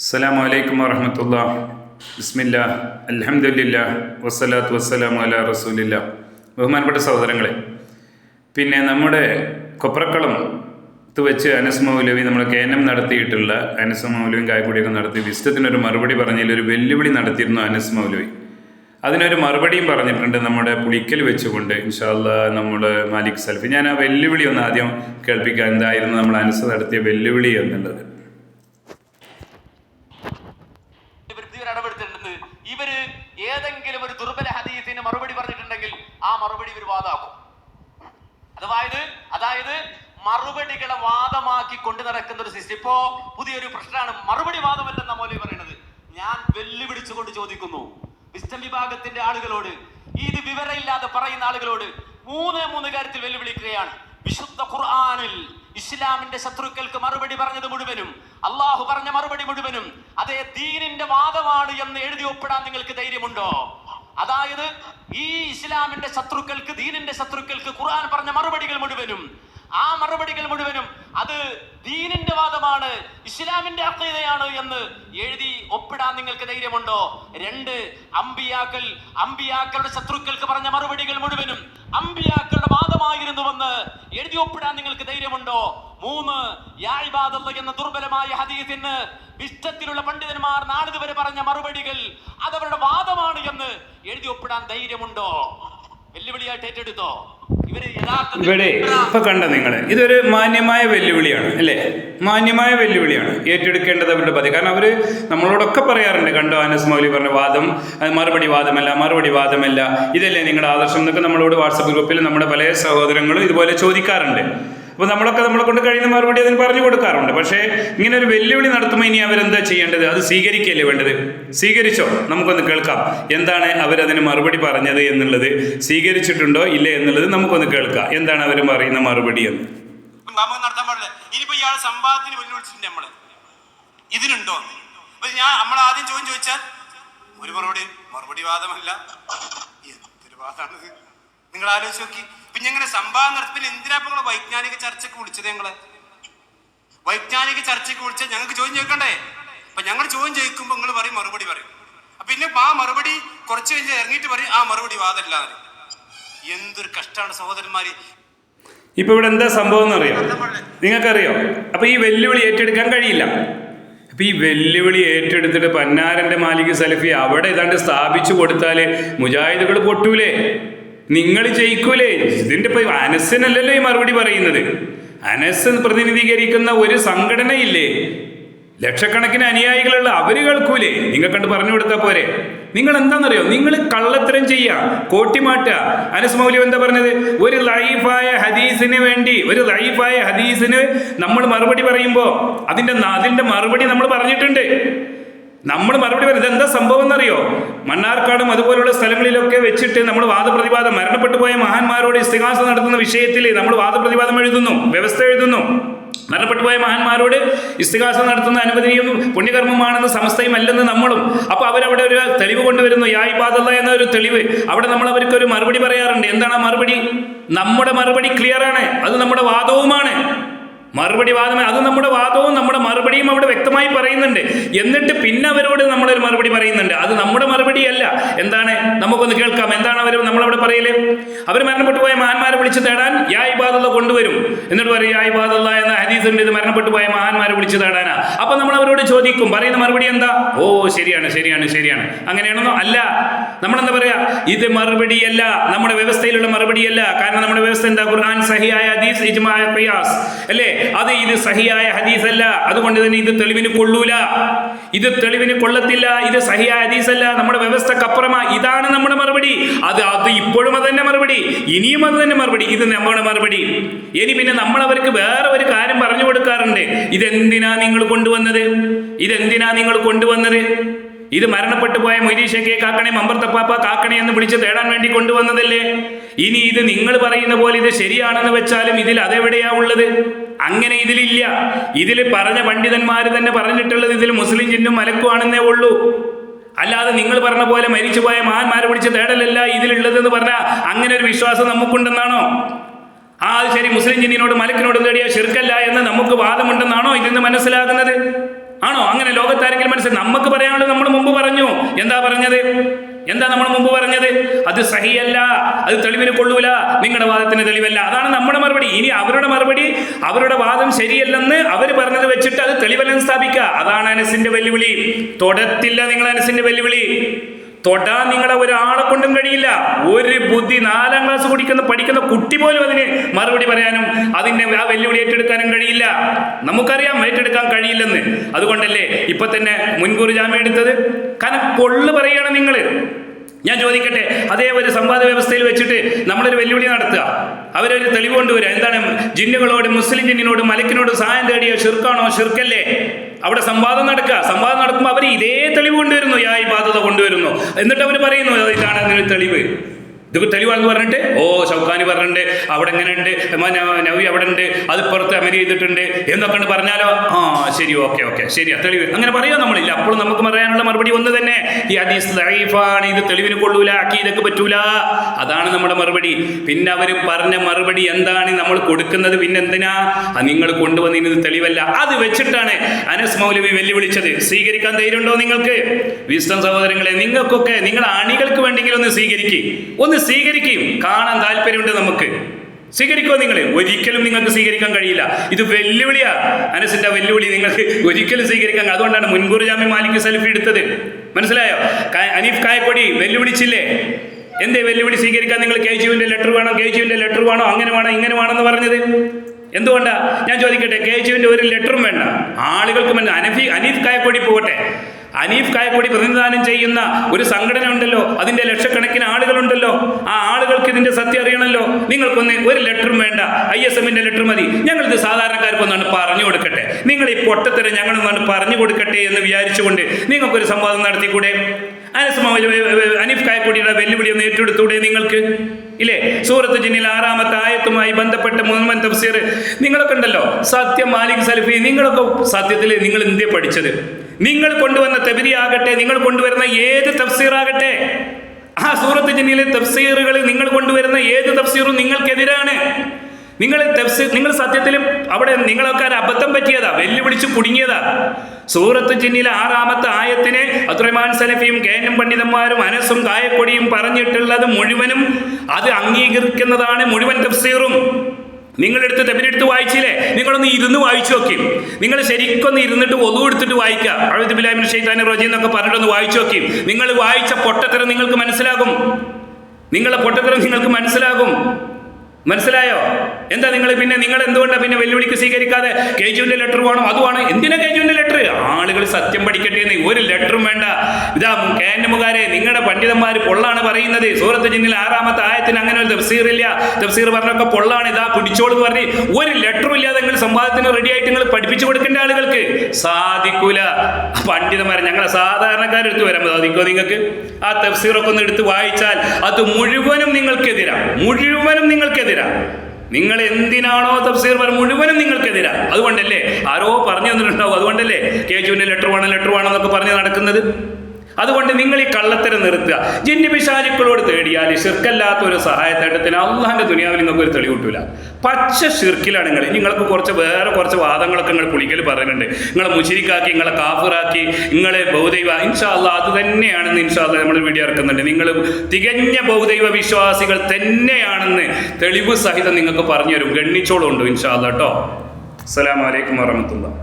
അസ്സാം വലൈക്കും വറഹമത്തുള്ള ബിസ്മില്ല. അലഹമില്ല വസ്സലാത്തു വസ്സലാം അല റസൂലില്ല. ബഹുമാനപ്പെട്ട സഹോദരങ്ങളെ പിന്നെ നമ്മുടെ കൊപ്രക്കളം വെച്ച് അനസ് മൗലവി നമ്മൾ കേനം നടത്തിയിട്ടുള്ള അനസ് മൗലവിയും കായക്കുടിയൊക്കെ നടത്തി വിശ്വത്തിനൊരു മറുപടി പറഞ്ഞതിൽ ഒരു വെല്ലുവിളി നടത്തിയിരുന്നു അനസ് മൗലവി. അതിനൊരു മറുപടിയും പറഞ്ഞിട്ടുണ്ട് നമ്മുടെ പുളിക്കൽ വെച്ചുകൊണ്ട് ഇൻഷാല്ല നമ്മൾ മാലിക് സൽഫി. ഞാൻ ആ വെല്ലുവിളി ഒന്ന് ആദ്യം കേൾപ്പിക്കാം. എന്തായിരുന്നു നമ്മൾ അനസ് നടത്തിയ വെല്ലുവിളി എന്നുള്ളത് ഇവർ ഇവർ ഇടപെടുത്തിട്ടുണ്ട് ഇവർ ഏതെങ്കിലും ഒരു ദുർബല ഹദീസിന് മറുപടി പറഞ്ഞിട്ടുണ്ടെങ്കിൽ ആ മറുപടി ഇവർ വാദമാക്കും. അതായത് അതായത് മറുപടികളെ വാദമാക്കി കൊണ്ടു നടക്കുന്ന ഒരു സിസ്റ്റം. ഇപ്പോ പുതിയൊരു പ്രശ്നമാണ്. മറുപടി വാദമല്ലെന്ന മോലി പറയുന്നത് ഞാൻ വെല്ലുവിളിച്ചുകൊണ്ട് ചോദിക്കുന്നു. വിസ്റ്റം വിഭാഗത്തിന്റെ ആളുകളോട് ഇത് വിവരമില്ലാതെ പറയുന്ന ആളുകളോട് മൂന്ന് മൂന്ന് കാര്യത്തിൽ വെല്ലുവിളിക്കുകയാണ്. വിശുദ്ധ ഖുർആനിൽ ഇസ്ലാമിന്റെ ശത്രുക്കൾക്ക് മറുപടി പറഞ്ഞത് മുഴുവനും അള്ളാഹു പറഞ്ഞ മറുപടി മുഴുവനും അതേ ദീനിന്റെ വാദമാണ് എന്ന് എഴുതി ഒപ്പിടാൻ നിങ്ങൾക്ക് ധൈര്യമുണ്ടോ? അതായത് ഈ ഇസ്ലാമിന്റെ ശത്രുക്കൾക്ക് ദീനിന്റെ ശത്രുക്കൾക്ക് ഖുർആൻ പറഞ്ഞ മറുപടികൾ മുഴുവനും ആ മറുപടികൾ മുഴുവനും അത് ദീനിന്റെ വാദമാണ് ഇസ്ലാമിന്റെ അക്കീതയാണ് എന്ന് എഴുതി ഒപ്പിടാൻ നിങ്ങൾക്ക് ധൈര്യമുണ്ടോ? രണ്ട് അമ്പിയാക്കൾ അമ്പിയാക്കളുടെ ശത്രുക്കൾക്ക് പറഞ്ഞ മറുപടികൾ മുഴുവനും അമ്പിയാക്കളുടെ വാദമായിരുന്നുവെന്ന് ഒപ്പിടാൻ നിങ്ങൾക്ക് ധൈര്യമുണ്ടോ? മൂന്ന് എന്ന ദുർബലമായ ഹദീസിന് വിഷ്ടത്തിലുള്ള പണ്ഡിതന്മാർ നാളിതുവരെ പറഞ്ഞ മറുപടികൾ അതവരുടെ വാദമാണ് എന്ന് എഴുതി ഒപ്പിടാൻ ധൈര്യമുണ്ടോ? ഇവിടെ ഇപ്പൊ കണ്ട നിങ്ങൾ ഇതൊരു മാന്യമായ വെല്ലുവിളിയാണ് അല്ലേ? മാന്യമായ വെല്ലുവിളിയാണ് ഏറ്റെടുക്കേണ്ടത് അവരുടെ പതി. കാരണം അവർ നമ്മളോടൊക്കെ പറയാറുണ്ട് കണ്ടോ അനസ് മൗലി പറഞ്ഞ വാദം മറുപടി വാദമല്ല മറുപടി വാദമല്ല. ഇതല്ലേ നിങ്ങളുടെ ആദർശം എന്നൊക്കെ നമ്മളോട് വാട്സപ്പ് ഗ്രൂപ്പിൽ നമ്മുടെ പല സഹോദരങ്ങളും ഇതുപോലെ ചോദിക്കാറുണ്ട്. അപ്പോൾ നമ്മളൊക്കെ നമ്മളെ കൊണ്ട് കഴിയുന്ന മറുപടി അതിന് പറഞ്ഞു കൊടുക്കാറുണ്ട്. പക്ഷേ ഇങ്ങനെ ഒരു വെല്ലുവിളി നടത്തുമ്പോൾ ഇനി അവരെന്താ ചെയ്യേണ്ടത്? അത് സ്വീകരിക്കുകയല്ലേ വേണ്ടത്? സ്വീകരിച്ചോ? നമുക്കൊന്ന് കേൾക്കാം. എന്താണ് അവരതിന് മറുപടി പറഞ്ഞത് എന്നുള്ളത്? സ്വീകരിച്ചിട്ടുണ്ടോ ഇല്ല എന്നുള്ളത് നമുക്കൊന്ന് കേൾക്കാം. എന്താണ് അവർ പറയുന്ന മറുപടി എന്ന്? ഇതിനുണ്ടോ? ഞാൻ നമ്മൾ ആദ്യം ചോദ്യം ചോദിച്ചാൽ ഒരു മറുപടി മറുപടി വാദമല്ല. എന്തൊരു വാദമാണിത് നിങ്ങൾ ആലോചിച്ച് നോക്കി. പിന്നെ ഇങ്ങനെ സംഭാവന നടത്തി എന്തിനാ നിങ്ങൾ വൈജ്ഞാനിക ചർച്ചയ്ക്ക് വിളിച്ചത് ഞങ്ങൾ വൈജ്ഞാനിക ചർച്ചയ്ക്ക് വിളിച്ചാൽ ഞങ്ങൾക്ക് ചോദ്യം ചോദിക്കണ്ടേ? അപ്പൊ ഞങ്ങൾ ചോദ്യം ചോദിക്കുമ്പോൾ നിങ്ങൾ പറയും മറുപടി പറയും. അപ്പൊ പിന്നെ ആ മറുപടി കുറച്ച് കഴിഞ്ഞ് ഇറങ്ങിയിട്ട് പറയും ആ മറുപടി വാദമില്ല. എന്തൊരു കഷ്ടമാണ് സഹോദരന്മാര്. ഇപ്പൊ ഇവിടെ എന്താ സംഭവം എന്ന് അറിയാം? നിങ്ങൾക്കറിയോ? അപ്പൊ ഈ വെല്ലുവിളി ഏറ്റെടുക്കാൻ കഴിയില്ല. അപ്പൊ ഈ വെല്ലുവിളി ഏറ്റെടുത്തിട്ട് പന്നാരന്റെ മാലിക് സലഫി അവിടെ ഏതാണ്ട് സ്ഥാപിച്ചു കൊടുത്താൽ മുജാഹിദുകൾ പൊട്ടൂലേ? നിങ്ങൾ ജയിക്കൂലേ? ഇതിന്റെ ഇപ്പൊ അനസിനല്ലല്ലോ ഈ മറുപടി പറയുന്നത്. അനസ് പ്രതിനിധീകരിക്കുന്ന ഒരു സംഘടനയില്ലേ? ലക്ഷക്കണക്കിന് അനുയായികളുള്ള അവർ കേൾക്കൂലേ? നിങ്ങൾ കണ്ട് പറഞ്ഞു കൊടുത്താൽ പോരെ. നിങ്ങൾ എന്താണെന്നറിയോ? നിങ്ങൾ കള്ളത്തരം ചെയ്യാ കോട്ടിമാറ്റ അനസ് മൗലിയം എന്താ പറഞ്ഞത്? ഒരു ലൈഫായ ഹദീസിന് വേണ്ടി ഒരു ലൈഫായ ഹദീസിന് നമ്മൾ മറുപടി പറയുമ്പോൾ അതിന്റെ അതിന്റെ മറുപടി നമ്മൾ പറഞ്ഞിട്ടുണ്ട്. നമ്മൾ മറുപടി പറയും ഇതെന്താ സംഭവം എന്നറിയോ? മണ്ണാർക്കാടും അതുപോലുള്ള സ്ഥലങ്ങളിലൊക്കെ വെച്ചിട്ട് നമ്മൾ വാദപ്രതിവാദം മരണപ്പെട്ടു പോയ മഹാന്മാരോട് ഇസ്തിഹാസ നടത്തുന്ന വിഷയത്തിൽ നമ്മൾ വാദപ്രതിവാദം എഴുതുന്നു വ്യവസ്ഥ എഴുതുന്നു. മരണപ്പെട്ടു പോയ മഹാന്മാരോട് ഇസ്തിഹാസ നടത്തുന്ന അനുമതിയും പുണ്യകർമ്മമാണെന്ന് സമസ്തയും അല്ലെന്ന് നമ്മളും. അപ്പോൾ അവരവിടെ ഒരു തെളിവ് കൊണ്ടുവരുന്നു യായ് പാതല്ല എന്ന ഒരു തെളിവ്. അവിടെ നമ്മൾ അവർക്ക് ഒരു മറുപടി പറയാറുണ്ട്. എന്താണ് ആ മറുപടി? നമ്മുടെ മറുപടി ക്ലിയറാണ് അത് നമ്മുടെ വാദവുമാണ്. മറുപടി വാദം അത് നമ്മുടെ വാദവും നമ്മുടെ മറുപടിയും അവിടെ വ്യക്തമായി പറയുന്നുണ്ട്. എന്നിട്ട് പിന്നെ അവരോട് നമ്മളൊരു മറുപടി പറയുന്നുണ്ട്. അത് നമ്മുടെ മറുപടിയല്ല. എന്താണ്? നമുക്കൊന്ന് കേൾക്കാം. എന്താണ് അവർ നമ്മളവിടെ പറയൽ? അവർ മരണപ്പെട്ടു പോയ മഹാന്മാരെ വിളിച്ച് തേടാൻ യാ ബാദുള്ള കൊണ്ടുവരും. എന്നിട്ട് പറയും യാ ബാദുള്ള എന്ന ഹദീസ് ഉണ്ട് ഇത് മരണപ്പെട്ടു പോയ മഹാന്മാരെ വിളിച്ച് തേടാനാ. അപ്പൊ നമ്മൾ അവരോട് ചോദിക്കും പറയുന്ന മറുപടി എന്താ? ഓ ശരിയാണ് ശരിയാണ് ശരിയാണ്. അങ്ങനെയാണെന്നോ? അല്ല. നമ്മളെന്താ പറയാ? ഇത് മറുപടിയല്ല. നമ്മുടെ വ്യവസ്ഥയിലുള്ള മറുപടിയല്ല. കാരണം നമ്മുടെ വ്യവസ്ഥ എന്താ? ഖുർആൻ സഹിയായ ഹദീസ് ഇജ്മായ ഖിയാസ്. അല്ലേ? അത് ഇത് സഹിയായ ഹദീസല്ല. അതുകൊണ്ട് തന്നെ ഇത് തെളിവിന് കൊള്ളൂല. ഇത് തെളിവിന് കൊള്ളത്തില്ല ഇത് സഹിയായ ഹദീസല്ല. നമ്മുടെ വ്യവസ്ഥക്കപ്പുറമാ ഇതാണ് നമ്മുടെ മറുപടി. അത് അത് ഇപ്പോഴും അത് തന്നെ മറുപടി. ഇനിയും അത് തന്നെ മറുപടി. ഇത് നമ്മുടെ മറുപടി. ഇനി പിന്നെ നമ്മൾ അവർക്ക് വേറെ ഒരു കാര്യം പറഞ്ഞു കൊടുക്കാറുണ്ട്. ഇതെന്തിനാ നിങ്ങൾ കൊണ്ടുവന്നത്? ഇതെന്തിനാ നിങ്ങൾ കൊണ്ടുവന്നത്? ഇത് മരണപ്പെട്ടു പോയ മൊയ്തീഷക്കെ കാക്കണേ മമ്പർത്തപ്പാപ്പ കാക്കണേ എന്ന് വിളിച്ച് തേടാൻ വേണ്ടി കൊണ്ടുവന്നതല്ലേ? ഇനി ഇത് നിങ്ങൾ പറയുന്ന പോലെ ഇത് ശരിയാണെന്ന് വെച്ചാലും ഇതിൽ അതെവിടെയാ ഉള്ളത്? അങ്ങനെ ഇതിലില്ല. ഇതിൽ പറഞ്ഞ പണ്ഡിതന്മാർ തന്നെ പറഞ്ഞിട്ടുള്ളത് ഇതിൽ മുസ്ലിം ജിന്നും മലക്കുവാണെന്നേ ഉള്ളൂ. അല്ലാതെ നിങ്ങൾ പറഞ്ഞ പോലെ മരിച്ചുപോയ മഹാന്മാരെ പിടിച്ച് തേടലല്ല ഇതിലുള്ളതെന്ന് പറഞ്ഞാൽ അങ്ങനെ ഒരു വിശ്വാസം നമുക്കുണ്ടെന്നാണോ? ആ അത് ശരി മുസ്ലിം ജിന്നിനോട് മലക്കിനോട് തേടിയ ശിർക്കല്ല എന്ന് നമുക്ക് വാദമുണ്ടെന്നാണോ ഇതിന്ന് നിന്ന് മനസ്സിലാകുന്നത്? ആണോ? അങ്ങനെ ലോകത്താരെങ്കിലും മനസ്സിൽ നമുക്ക് പറയാനുള്ളത് നമ്മൾ മുമ്പ് പറഞ്ഞു. എന്താ പറഞ്ഞത്? എന്താ നമ്മൾ മുമ്പ് പറഞ്ഞത്? അത് സഹിയല്ല അത് തെളിവിന് കൊള്ളൂല നിങ്ങളുടെ വാദത്തിന് തെളിവല്ല. അതാണ് നമ്മുടെ മറുപടി. ഇനി അവരുടെ മറുപടി അവരുടെ വാദം ശരിയല്ലെന്ന് അവർ പറഞ്ഞത് വെച്ചിട്ട് അത് തെളിവല്ലെന്ന് സ്ഥാപിക്കുക. അതാണ് അനസിന്റെ വെല്ലുവിളി. തൊടത്തില്ല നിങ്ങൾ അനസിന്റെ വെല്ലുവിളി. തൊടാൻ നിങ്ങളെ ഒരാളെ കൊണ്ടും കഴിയില്ല. ഒരു ബുദ്ധി നാലാം ക്ലാസ് കുടിക്കുന്ന പഠിക്കുന്ന കുട്ടി പോലും അതിന് മറുപടി പറയാനും അതിന്റെ ആ വെല്ലുവിളി ഏറ്റെടുക്കാനും കഴിയില്ല. നമുക്കറിയാം ഏറ്റെടുക്കാൻ കഴിയില്ലെന്ന്. അതുകൊണ്ടല്ലേ ഇപ്പൊ തന്നെ മുൻകൂർ ജാമ്യം എടുത്തത്? കാരണം കൊള്ളു പറയുകയാണ് നിങ്ങൾ ഞാൻ ചോദിക്കട്ടെ അതേ ഒരു സംവാദ വ്യവസ്ഥയിൽ വെച്ചിട്ട് നമ്മളൊരു വെല്ലുവിളി നടത്തുക. അവരൊരു തെളിവ് കൊണ്ടുവരിക. എന്താണ്? ജിന്നുകളോട് മുസ്ലിം ജിന്നിനോട് മലക്കിനോട് സഹായം തേടിയ ഷിർക്കാണോ? ഷിർക്കല്ലേ. അവിടെ സംവാദം നടക്കുക. സംവാദം നടക്കുമ്പോൾ അവർ ഇതേ തെളിവ് കൊണ്ടുവരുന്നു. യാ ഈ ബാധ്യത കൊണ്ടുവരുന്നു. എന്നിട്ട് അവർ പറയുന്നു "അത് ഇതാണ് അതിന് തെളിവ്. ഇത് തെളിവാണെന്ന് പറഞ്ഞിട്ട്? ഓ ഷൗക്കാനി പറഞ്ഞിട്ടുണ്ട് അവിടെ എങ്ങനെ ഉണ്ട് നവി അവിടെ ഉണ്ട് അത് പുറത്ത് അമരി ചെയ്തിട്ടുണ്ട് എന്നൊക്കെ പറഞ്ഞാലോ? ആ ശരി ഓക്കെ ഓക്കെ ശരിയാ തെളിവ്. അങ്ങനെ പറയോ നമ്മളില്ല. അപ്പോഴും നമുക്ക് പറയാനുള്ള മറുപടി ഒന്ന് തന്നെ. ഈ ഹദീസ് ലൈഫാണ് ഇത് തെളിവിന് കൊള്ളൂല അക്കീതൊക്കെ പറ്റൂല. അതാണ് നമ്മുടെ മറുപടി. പിന്നെ അവർ പറഞ്ഞ മറുപടി എന്താണ് നമ്മൾ കൊടുക്കുന്നത് പിന്നെ എന്തിനാ? നിങ്ങൾ കൊണ്ടുവന്ന ഇത് തെളിവല്ല. അത് വെച്ചിട്ടാണ് അനസ് മൗലവി വെല്ലുവിളിച്ചത്. സ്വീകരിക്കാൻ ധൈര്യമുണ്ടോ നിങ്ങൾക്ക്? വിസ്തം സഹോദരങ്ങളെ നിങ്ങൾക്കൊക്കെ നിങ്ങളുടെ അണികൾക്ക് വേണ്ടെങ്കിൽ ഒന്ന് സ്വീകരിക്കുക ഒന്ന് സ്വീകരിക്കും. കാണാൻ താല്പര്യമുണ്ട് നമുക്ക്. സ്വീകരിക്കുമോ നിങ്ങൾ ഒരിക്കലും നിങ്ങൾക്ക് സ്വീകരിക്കാൻ കഴിയില്ല. ഇത് വെല്ലുവിളിയാണ് മനസ്സിന്റെ വെല്ലുവിളി നിങ്ങൾക്ക് ഒരിക്കലും സ്വീകരിക്കാൻ അതുകൊണ്ടാണ് മുൻകൂർ ജാമ്യം മാലിക് സെൽഫി എടുത്തത്. മനസ്സിലായോ? അനീഫ് കായക്കൊടി വെല്ലുവിളിച്ചില്ലേ? എന്തേ വെല്ലുവിളി സ്വീകരിക്കാൻ നിങ്ങൾ കെ ജിയുവിന്റെ ലെറ്റർ വേണം? കെ ജിയുവിന്റെ ലെറ്റർ വേണോ? അങ്ങനെ വേണോ? ഇങ്ങനെ വേണമെന്ന് പറഞ്ഞത്? എന്തുകൊണ്ടാ? ഞാൻ ചോദിക്കട്ടെ കെ ജിയുവിന്റെ ഒരു ലെറ്ററും വേണ്ട. ആളുകൾക്ക് അനഫി അനീഫ് കായക്കൊടി പോകട്ടെ. അനീഫ് കായക്കൊടി പ്രതിനിധാനം ചെയ്യുന്ന ഒരു സംഘടന ഉണ്ടല്ലോ അതിന്റെ ലക്ഷക്കണക്കിന് ആളുകളുണ്ടല്ലോ. ആ ആളുകൾക്ക് ഇതിന്റെ സത്യം അറിയണമല്ലോ നിങ്ങൾക്കൊന്ന് ഒരു ലെറ്ററും വേണ്ട ഐ എസ് എമ്മിന്റെ ലെറ്റർ മതി. ഞങ്ങളിത് സാധാരണക്കാർക്കൊന്നാണ് പറഞ്ഞു കൊടുക്കട്ടെ. നിങ്ങൾ ഈ പൊട്ടത്തരം ഞങ്ങളൊന്നാണ് പറഞ്ഞു കൊടുക്കട്ടെ എന്ന് വിചാരിച്ചുകൊണ്ട് നിങ്ങൾക്കൊരു സംവാദം നടത്തിക്കൂടെ? അനസ് അനീഫ് കായക്കൊടിയുടെ വെല്ലുവിളി ഒന്ന് ഏറ്റെടുത്തൂടെ നിങ്ങൾക്ക്? ഇല്ലേ? സൂറത്ത് ജിന്നിൽ ആറാമത്തെ ആയത്തുമായി ബന്ധപ്പെട്ട മുഹമ്മദ് തഫ്സീർ നിങ്ങളൊക്കെ ഉണ്ടല്ലോ സത്യം മാലിക് സലഫി നിങ്ങളൊക്കെ സത്യത്തിൽ നിങ്ങൾ ഇന്ത്യ പഠിച്ചത്. നിങ്ങൾ കൊണ്ടുവന്ന തെബിരി ആകട്ടെ നിങ്ങൾ കൊണ്ടുവരുന്ന ഏത് തഫ്സീറാകട്ടെ ആ സൂറത്ത് ജിന്നിലെ തഫ്സീറുകളിൽ നിങ്ങൾ കൊണ്ടുവരുന്ന ഏത് തഫ്സീറും നിങ്ങൾക്കെതിരാണ്. നിങ്ങൾ തഫ്സീർ നിങ്ങൾ സത്യത്തിൽ അവിടെ നിങ്ങളൊക്കെ ഒരു അബദ്ധം പറ്റിയതാ വെല്ലുവിളിച്ച് കുടുങ്ങിയതാ. സൂറത്ത് ജിന്നിലെ ആറാമത്തെ ആയത്തിനെ അത്രമാൻ സലഫിയും കേനും പണ്ഡിതന്മാരും അനസും കായക്കൊടിയും പറഞ്ഞിട്ടുള്ളത് മുഴുവനും അത് അംഗീകരിക്കുന്നതാണ് മുഴുവൻ തഫ്സീറും. നിങ്ങളെടുത്ത് തെബിനെടുത്ത് വായിച്ചില്ലേ? നിങ്ങളൊന്ന് ഇരുന്ന് വായിച്ചു നോക്കി. നിങ്ങൾ ശരിക്കൊന്ന് ഇരുന്നിട്ട് ഒതു എടുത്തിട്ട് വായിക്കുക അഴുത് ബിലാമിൻ ഷെയ്താനി റോജി എന്നൊക്കെ പറഞ്ഞിട്ടൊന്ന് വായിച്ചു നോക്കി. നിങ്ങൾ വായിച്ച പൊട്ടത്തരം നിങ്ങൾക്ക് മനസ്സിലാകും. നിങ്ങളെ പൊട്ടത്തരം നിങ്ങൾക്ക് മനസ്സിലാകും. മനസ്സിലായോ? എന്താ നിങ്ങൾ പിന്നെ നിങ്ങൾ എന്തുകൊണ്ടാണ് പിന്നെ വെല്ലുവിളിക്ക് സ്വീകരിക്കാതെ കെ ജുവിന്റെ ലെറ്റർ വേണം? അതുമാണ് എന്തിനാ കെ ജുവിന്റെ ലെറ്റർ ആളുകൾ സത്യം പഠിക്കട്ടെ എന്ന് ഒരു ലെറ്ററും വേണ്ട. ഇതാ കേന്നമുകാരെ നിങ്ങളുടെ പണ്ഡിതന്മാർ പൊള്ളാണ് പറയുന്നത്. സൂറത്ത് ജിന്നിൽ ആറാമത്തെ ആയത്തിന് അങ്ങനെ ഒരു തഫ്സീർ ഇല്ല. തഫ്സീർ പറഞ്ഞൊക്കെ പൊള്ളാണ്. ഇതാ പിടിച്ചോളൂ പറഞ്ഞ് ഒരു ലെറ്ററും ഇല്ലാതെ നിങ്ങൾ സംവാദത്തിന് റെഡി ആയിട്ട് നിങ്ങൾ പഠിപ്പിച്ചു കൊടുക്കേണ്ട ആളുകൾക്ക് സാധിക്കൂല. പണ്ഡിതന്മാരെ ഞങ്ങളെ സാധാരണക്കാരെടുത്ത് വരാൻ സാധിക്കുമോ നിങ്ങൾക്ക്? ആ തഫ്സീറൊക്കെ ഒന്ന് എടുത്ത് വായിച്ചാൽ അത് മുഴുവനും നിങ്ങൾക്കെതിരാ. മുഴുവനും നിങ്ങൾക്കെതിരാ. നിങ്ങൾ എന്തിനാണോ തഫ്സീർ പറഞ്ഞ മുഴുവനും നിങ്ങൾക്കെതിരാ. അതുകൊണ്ടല്ലേ? ആരോ പറഞ്ഞു തന്നിട്ടുണ്ടാവും. അതുകൊണ്ടല്ലേ? കെ ജുവിന്റെ ലെറ്റർ വേണം ലെറ്റർ വേണം എന്നൊക്കെ പറഞ്ഞ് നടക്കുന്നത്. അതുകൊണ്ട് നിങ്ങൾ ഈ കള്ളത്തരം നിർത്തുക. ജിന്നി പിശാചുക്കളോട് തേടിയാൽ ഷിർക്കല്ലാത്ത ഒരു സഹായത്തേട്ടത്തിന് അള്ളാഹിന്റെ ദുനിയാവിൽ നിങ്ങൾക്ക് ഒരു തെളിവ് കിട്ടൂല പച്ച ശിർക്കിലാണ് നിങ്ങൾ. നിങ്ങൾക്ക് കുറച്ച് വേറെ കുറച്ച് വാദങ്ങളൊക്കെ നിങ്ങൾ കുളിക്കൽ പറയുന്നുണ്ട്. നിങ്ങളെ മുശിരിക്കാക്കി നിങ്ങളെ കാഫിറാക്കി നിങ്ങളെ ബൗദൈവ. ഇൻഷാല്ല അത് തന്നെയാണെന്ന് ഇൻഷാല്ല നമ്മൾ വീഡിയോ ഇറക്കുന്നുണ്ട്. നിങ്ങൾ തികഞ്ഞ ബൗദൈവ വിശ്വാസികൾ തന്നെയാണെന്ന് തെളിവ് സഹിതം നിങ്ങൾക്ക് പറഞ്ഞു തരും. ഗണ്ണിച്ചോളും ഉണ്ട് ഇൻഷാ അള്ളാഹ് കേട്ടോ അസ്സലാമലൈക്കും വറഹമത്തുള്ള